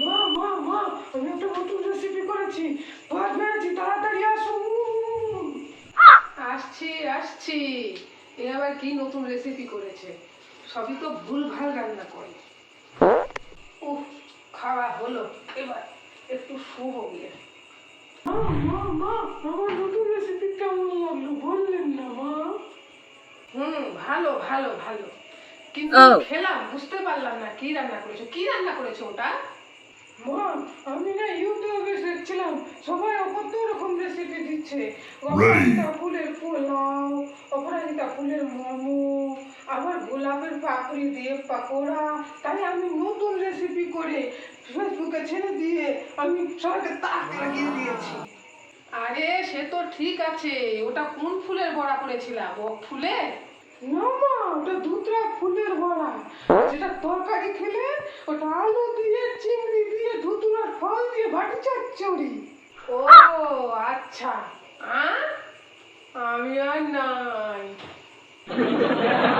মা মা মা আমি একটা নতুন রেসিপি করেছি। ভাত বেড়েছি তাড়াতাড়ি আসুন আসছি আসছি। এ আবার কি নতুন রেসিপি করেছে? সবই তো ভুল ভালো রান্না করে। উফ খাওয়া হলো। এবার একটু শুভ গিয়ে। মা মা মা আমার নতুন রেসিপি কেমন লাগল? বললেন না মা। হুম ভালো ভালো ভালো। কিন্তু খেলাম বুঝতে পারলাম না কি রান্না করেছ। কি রান্না করেছ ওটা? মা আমি না ইউটিউবে দেখছিলাম সবাই কত রকম রেসিপি দিচ্ছে। অপরাজিতা ফুলের পোলাও অপরাজিতা ফুলের মোমো আবার গোলাপের পাপড়ি দিয়ে পাকোড়া। তাই আমি নতুন রেসিপি করে ফেসবুকে ছেড়ে দিয়ে আমি সবাইকে তাক লাগিয়ে দিয়েছি। আরে সে তো ঠিক আছে। ওটা কোন ফুলের বড়া করেছিলা বক ফুলের না মা ওটা দুধরা ফুলের বড়া। যেটা তরকারি খেলে ওটা আলু দিয়ে চিংড়ি দিয়ে ধুতুরার ফল দিয়ে ভাটি চচ্চড়ি। ও আচ্ছা? আমি আর নাই।